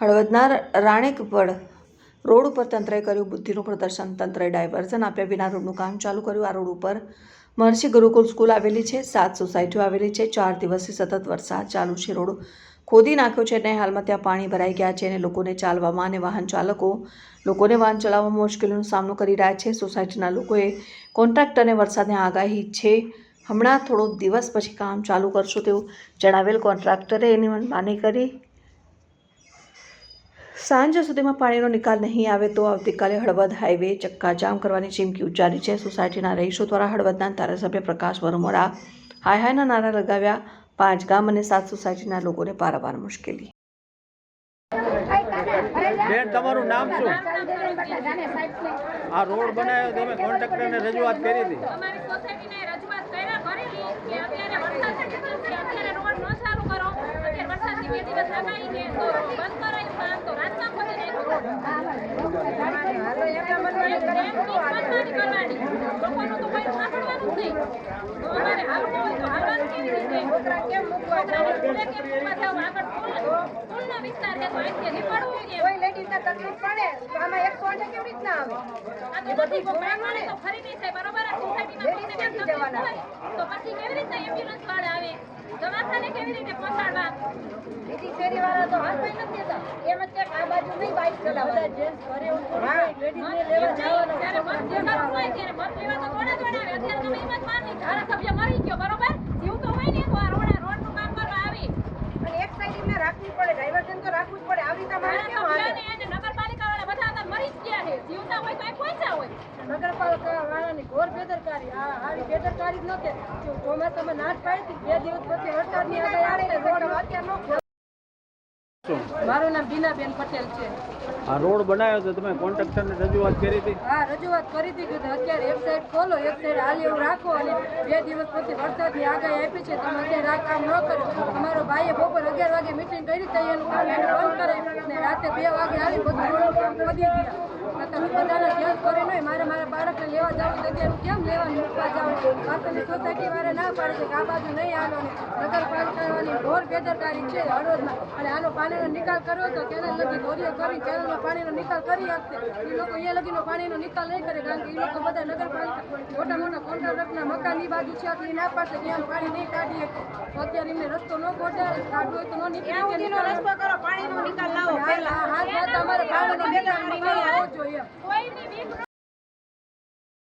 હળવદના રાણેકપડ road ઉપર તંત્રએ કર્યું બુદ્ધિનું પ્રદર્શન. તંત્રએ ડાયવર્ઝન આપ્યા વિના રોડનું કામ ચાલુ કર્યું. આ રોડ ઉપર મહર્ષિ ગુરુકુલ સ્કૂલ આવેલી છે, સાત સોસાયટીઓ આવેલી છે, ચાર દિવસથી સતત વરસાદ ચાલુ છે. રોડ ખોદી નાખ્યો છે અને હાલમાં ત્યાં પાણી ભરાઈ ગયા છે અને લોકોને ચાલવામાં અને વાહન ચાલકો લોકોને વાહન ચલાવવામાં મુશ્કેલીનો સામનો કરી રહ્યા છે. સોસાયટીના લોકોએ કોન્ટ્રાક્ટરને વરસાદની આગાહી છે. હમણાં થોડો દિવસ પછી કામ ચાલુ કરશો તેવું જણાવેલ કોન્ટ્રાક્ટરે એની માની કરી. સાંજ સુધીમાં પાણીનો નિકાલ નહીં આવે તો આવતીકાલે હળવદ હાઈવે ચક્કાજામ કરવાની ચીમકી ઉચ્ચારી છે. સોસાયટીના રહીશો દ્વારા હળવદના ધારાસભ્ય પ્રકાશ વરમોડા હાય હાયના નારા લગાવ્યા. પાંચ ગામ અને સાત સોસાયટીના લોકોને પારાવાર મુશ્કેલી. બેન તમારું નામ શું? આ રોડ બનાવ્યો તમે કોન્ટ્રાક્ટરને રજૂઆત કરી હતી. અમારી સોસાયટીને રજૂઆત કર્યા કરેલી કે અત્યારે વરસાદ છે અત્યારે રોડ ન ચાલુ કરો. અત્યારે વરસાદની બે દિવસ છે તો બંધ કરાયું તકલીફ પડે તો આમાં એકસો આઠે કેવી રીતના આવે આ તો બધી ગોળામાં તો ફરી નહીં થાય બરોબર આ હોય. તો પછી કેવી રીતે એમ્બ્યુલન્સ વાળા દવાખાને કેવી રીતે પહોંચાડવા? બીજી શેરીવાળા તો હાથ પણ નથી દેતા. એમ જ કે આ બાજુ નહીં ચલાવવા જેન્ટ્સ ઘરે લેવા જવાનો જ્યારે મત લેવાનું હોય ત્યારે મત લેવા તો થોડા થોડા આવે અત્યારે તમે એમ જ માની ધારાસભ્ય મરી ગયો બરોબર જીવ તો હોય ને તો આ રોડ રોડનું કામ કરવા આવી અને એક સાઈડ એમને રાખવું પડે ડાયવર્ઝન તો રાખવું જ પડે આવી રીતે મારે કેમ હાલે ધારાસભ્યને અને નગરપાલિકાવાળા બધા હતા મરી જ ગયા છે જીવતા હોય તો અહીં પહોંચ્યા હોય નગરપાલિકા વાળાની ઘોર બેદરકારી. આ આવી બેદરકારી જ નથી જો ચોમાસામાં નાશ પાડી બે દિવસ પછી વરસાદની આગાહી આવે અત્યારે મારું નામ બીનાબેન પટેલ છે. આ રોડ બનાવ્યો તો તમે કોન્ટ્રાક્ટરને રજૂઆત કરી હતી? હા રજૂઆત કરી હતી કે અત્યારે એક સાઈડ ખોલો એક સાઈડ હાલ એવું રાખો અને બે દિવસ પછી વરસાદની આગાહી આપી છે. તમે અત્યારે આ કામ ન કરો. અમારો ભાઈએ બપોર અગિયાર વાગે મિટિંગ કરી હતી એનું કામ એને બંધ કરે ને રાતે બે વાગે આવી બધું કામ ગયા. તમે બધાને મારે બાળકને લેવા જાવ અત્યારે કેમ લેવા મૂકવા જાવ? પાછળની સોસાયટી વાળા ના પાડે છે કે આ બાજુ નહીં આવો ને. નગરપાલિકાની ઘોર બેદરકારી છે હળવદમાં. અને આનો પાણીનો નિકાલ કર્યો તો કેનાલ લગી દોરીઓ કરી કેનાલમાં પાણીનો નિકાલ કરી આપશે. એ લોકો અહીંયા લગીનો પાણીનો નિકાલ નહીં કરે કારણ કે એ લોકો બધા નગરપાલિકા મોટા મોટા કોન્ટ્રાક્ટરના મકાન એ બાજુ છે એ ના પાડશે કે આમ પાણી નહીં કાઢીએ. શકે અત્યારે એમને રસ્તો ન ગોઠવે કાઢવો હોય તો ન નીકળે. રસ્તો કરો પાણીનો નિકાલ લાવો પહેલા.